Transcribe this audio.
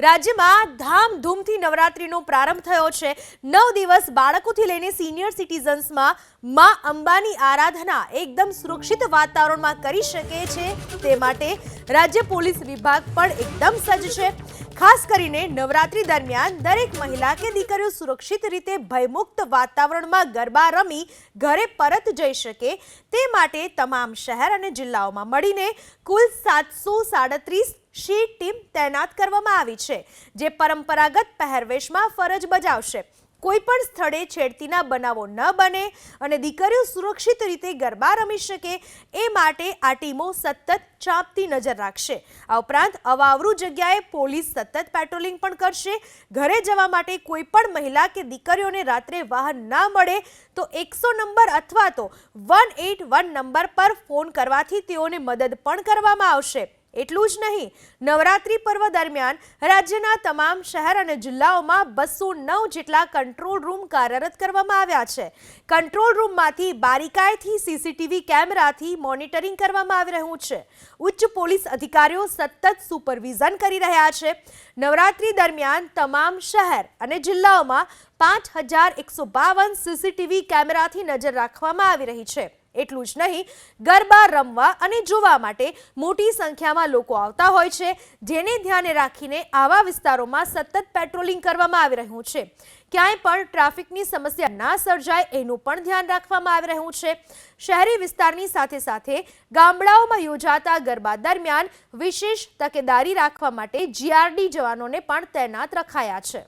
રાજ્યમાં ધામધૂમથી નવરાત્રીનો પ્રારંભ થયો છે. નવ દિવસ બાળકોથી લઈને સિનિયર સિટીઝન્સમાં મા અંબાની આરાધના એકદમ સુરક્ષિત વાતાવરણમાં કરી શકે છે તે માટે રાજ્ય પોલીસ વિભાગ પણ એકદમ સજ્જ છે. ખાસ કરીને નવરાત્રી દરમિયાન દરેક મહિલા કે દીકરીઓ સુરક્ષિત રીતે ભયમુક્ત વાતાવરણમાં ગરબા રમી ઘરે પરત જઈ શકે તે માટે તમામ શહેર અને જિલ્લાઓમાં મળીને કુલ સાતસો સાડત્રીસ શી ટીમ તૈનાત કરવામાં આવી છે, જે પરંપરાગત પહેરવેશમાં ફરજ બજાવશે? કોઈપણ સ્થળે છેડતીના બનાવો ન બને અને દીકરીઓ સુરક્ષિત રીતે ગરબા રમી શકે, એ માટે આ ટીમો સતત ચાંપતી નજર રાખશે. આ ઉપરાંત અવાવરું જગ્યાએ પોલીસ સતત પેટ્રોલિંગ પણ કરશે. ઘરે જવા માટે કોઈ પણ મહિલા કે દીકરીઓને રાત્રે વાહન ના મળે, તો એકસો નંબર અથવા તો વન એટ વન નંબર પર ફોન કરવાથી તેઓને મદદ પણ કરવામાં આવશે. એટલું જ નહીં, નવરાત્રી પર્વ દરમિયાન રાજ્યના તમામ શહેર અને જિલ્લાઓમાં બસો નવ જેટલા કંટ્રોલ રૂમ કાર્યરત કરવામાં આવ્યા છે. કંટ્રોલ રૂમમાંથી બારીકાઈથી સીસીટીવી કેમેરાથી મોનિટરિંગ કરવામાં આવી રહ્યું છે. ઉચ્ચ પોલીસ અધિકારીઓ સતત સુપરવિઝન કરી રહ્યા છે. નવરાત્રી દરમિયાન તમામ શહેર અને જિલ્લાઓમાં પાંચ હજાર એકસો બાવન સીસીટીવી કેમેરાથી નજર રાખવામાં આવી રહી છે. એટલું જ નહીં, ગરબા રમવા અને જોવા માટે મોટી સંખ્યામાં લોકો આવતા હોય છે, જેને ધ્યાને રાખીને આવા વિસ્તારોમાં સતત પેટ્રોલિંગ કરવામાં આવી રહ્યું છે. ક્યાંય પણ ટ્રાફિકની સમસ્યા ના સર્જાય એનું પણ ધ્યાન રાખવામાં આવી રહ્યું છે. શહેરી વિસ્તારની સાથે સાથે ગામડાઓમાં યોજાતા ગરબા દરમિયાન વિશેષ તકેદારી રાખવા માટે જીઆરડી જવાનોને પણ તૈનાત રખાયા છે.